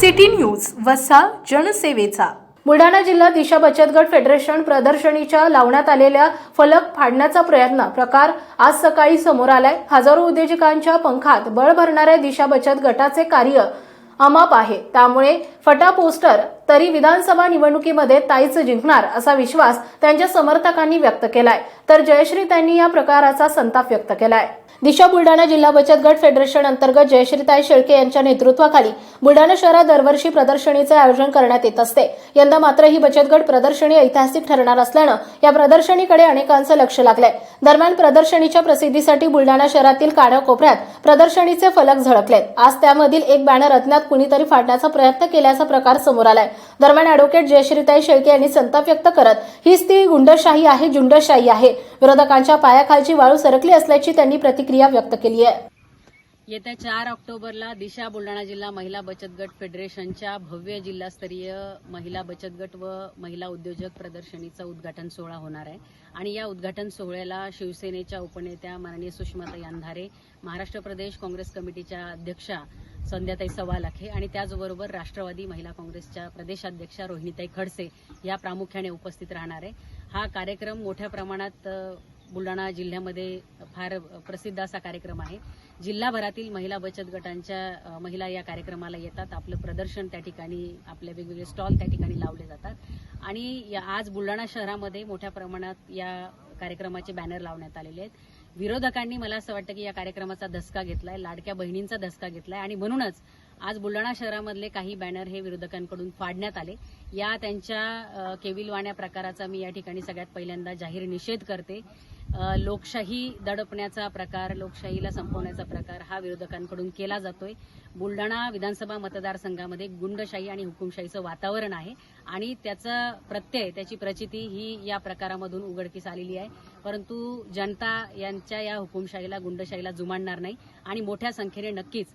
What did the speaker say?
City news वसा जनसेवेचा. बुलढाणा जिल्हा दिशा बचत गट फेडरेशन प्रदर्शनीच्या लावण्यात आलेल्या फलक फाडण्याचा प्रयत्न प्रकार आज सकाळी समोर आलाय. हजारो उद्योजकांच्या पंखात बळ भरणाऱ्या दिशा बचत गटाचे कार्य अमाप आहे. त्यामुळे फटा पोस्टर तरी विधानसभा निवडणुकीमध्ये ताईच जिंकणार असा विश्वास त्यांच्या समर्थकांनी व्यक्त केलाय. तर जयश्री त्यांनी या प्रकाराचा संताप व्यक्त केलाय. दिशा बुलढाणा जिल्हा बचत गट फेडरेशन अंतर्गत जयश्रीताई शेळके यांच्या नेतृत्वाखाली बुलढाणा शहरात दरवर्षी प्रदर्शनीचे आयोजन करण्यात येत असते. यंदा मात्र ही बचत गट प्रदर्शनी ऐतिहासिक ठरणार असल्यानं या प्रदर्शनीकडे अनेकांचं लक्ष लागलंय. दरम्यान प्रदर्शनीच्या प्रसिद्धीसाठी बुलढाणा शहरातील कानाकोपऱ्यात प्रदर्शनीचे फलक झळकलेत. आज त्यामधील एक बॅनर अज्ञात कुणीतरी फाडण्याचा प्रयत्न केल्याचा प्रकार समोर आलाय. दरम्यान अॅडव्होकेट जयश्रीताई शेळके यांनी संताप व्यक्त करत हीच ती गुंडशाही आहे झुंडशाही आहे. विरोधकांच्या पायाखालची वाळू सरकली असल्याची त्यांनी प्रतिक्रिया व्यक्त केली आहे. येत्या चार ऑक्टोबरला दिशा बुलढाणा जिल्हा महिला बचत गट फेडरेशनच्या भव्य जिल्हास्तरीय महिला बचत गट व महिला उद्योजक प्रदर्शनीचा उद्घाटन सोहळा होणार आहे. आणि या उद्घाटन सोहळ्याला शिवसेनेच्या उपनेत्या माननीय सुषमाताई अंधारे महाराष्ट्र प्रदेश काँग्रेस कमिटीच्या अध्यक्षा संध्याताई सवालाखे आणि त्याचबरोबर राष्ट्रवादी महिला काँग्रेसच्या प्रदेशाध्यक्षा रोहिणीताई खडसे या प्रामुख्याने उपस्थित राहणार आहे. हा कार्यक्रम मोठ्या प्रमाणात बुलढाणा जिल्ह्यामध्ये फार प्रसिद्ध असा कार्यक्रम आहे. जिल्हाभरातील महिला बचत गटांच्या महिला या कार्यक्रमाला येतात. आपलं प्रदर्शन त्या ठिकाणी आपले वेगवेगळे स्टॉल त्या ठिकाणी लावले जातात. आणि या- आज बुलढाणा शहरामध्ये मोठ्या प्रमाणात या कार्यक्रमाचे बॅनर लावण्यात आलेले आहेत. विरोधकांनी मला असं वाटतं की या कार्यक्रमाचा धसका घेतलाय लाडक्या बहिणींचा धसका घेतलाय. आणि म्हणूनच आज बुलढाणा शहरामधले काही बॅनर हे विरोधकांकडून फाडण्यात आले. या त्यांच्या केविलवाण्या प्रकाराचा मी या ठिकाणी सगळ्यात पहिल्यांदा जाहीर निषेध करते. लोकशाही दडपण्याचा प्रकार लोकशाहीला संपवण्याचा प्रकार हा विरोधकांकडून केला जातोय. बुलढाणा विधानसभा मतदारसंघामध्ये गुंडशाही आणि हुकुमशाहीचं वातावरण आहे आणि त्याचा प्रत्यय त्याची प्रचिती ही या प्रकारामधून उघडकीस आलेली आहे. परंतु जनता यांच्या या हुकुमशाहीला गुंडशाहीला जुमानणार नाही आणि मोठ्या संख्येने नक्कीच